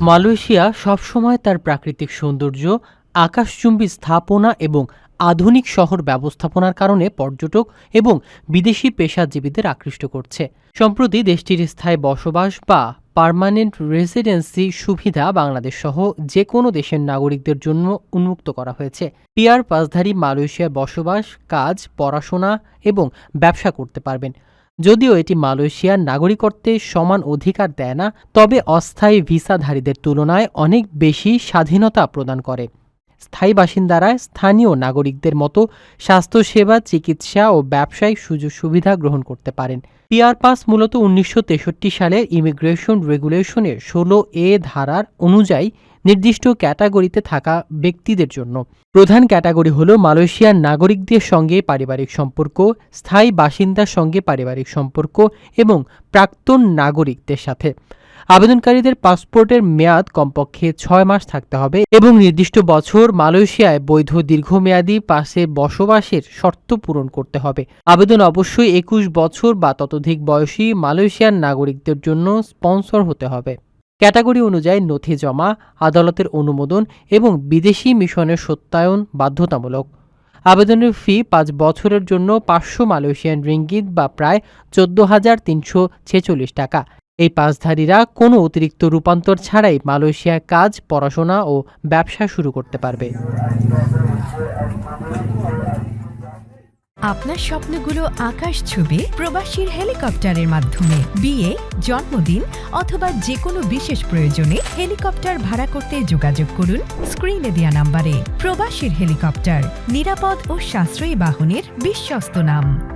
Malaysia সবসময় তার প্রাকৃতিক সৌন্দর্য, আকাশচুম্বী স্থাপনা এবং আধুনিক শহর ব্যবস্থাপনার কারণে পর্যটক এবং বিদেশি পেশাজীবীদের আকৃষ্ট করছে। সম্প্রতি দেশটির স্থায়ী বসবাস বা পার্মানেন্ট রেসিডেন্সি সুবিধা বাংলাদেশ সহ যে কোনো দেশের নাগরিকদের জন্য উন্মুক্ত করা হয়েছে। পিয়ার পাসধারী মালয়েশিয়ায় বসবাস, কাজ, পড়াশোনা এবং ব্যবসা করতে পারবেন। যদিও এটি মালয়েশিয়ার নাগরিকত্বে সমান অধিকার দেয় না, তবে অস্থায়ী ভিসাধারীদের তুলনায় অনেক বেশি স্বাধীনতা প্রদান করে। স্থায়ী বাসিন্দারা স্থানীয় নাগরিকদের মতো স্বাস্থ্যসেবা, চিকিৎসা ও ব্যবসায়িক সুযোগ সুবিধা গ্রহণ করতে পারেন। পিআর পাস মূলত উনিশশো তেষট্টি সালের ইমিগ্রেশন রেগুলেশনের ষোলো এ ধারার অনুযায়ী নির্দিষ্ট ক্যাটাগরিতে থাকা ব্যক্তিদের জন্য। প্রধান ক্যাটাগরি হল মালয়েশিয়ার নাগরিকদের সঙ্গে পারিবারিক সম্পর্ক, স্থায়ী বাসিন্দার সঙ্গে পারিবারিক সম্পর্ক এবং প্রাক্তন নাগরিকদের সাথে। আবেদনকারীদের পাসপোর্টের মেয়াদ কমপক্ষে ছয় মাস থাকতে হবে এবং নির্দিষ্ট বছর মালয়েশিয়ায় বৈধ দীর্ঘমেয়াদী পাশে বসবাসের শর্ত পূরণ করতে হবে। আবেদন অবশ্যই একুশ বছর বা ততোধিক বয়সী মালয়েশিয়ার নাগরিকদের জন্য স্পন্সর হতে হবে। ক্যাটাগরি অনুযায়ী নথি জমা, আদালতের অনুমোদন এবং বিদেশি মিশনের সত্যায়ন বাধ্যতামূলক। আবেদনের ফি পাঁচ বছরের জন্য পাঁচশো মালয়েশিয়ান রিঙ্গিত বা প্রায় চোদ্দ হাজার তিনশো ছেচল্লিশ টাকা। এই পাসধারীরা কোনো অতিরিক্ত রূপান্তর ছাড়াই মালয়েশিয়ায় কাজ, পড়াশোনা ও ব্যবসা শুরু করতে পারবে। আপনার স্বপ্নগুলো আকাশ ছুবে প্রবাসীর হেলিকপ্টারের মাধ্যমে। বিয়ে, জন্মদিন অথবা যে কোনো বিশেষ প্রয়োজনে হেলিকপ্টার ভাড়া করতে যোগাযোগ করুন স্ক্রিনে দেওয়া নাম্বারে। প্রবাসীর হেলিকপ্টার, নিরাপদ ও সাশ্রয়ী বাহনের বিশ্বস্ত নাম।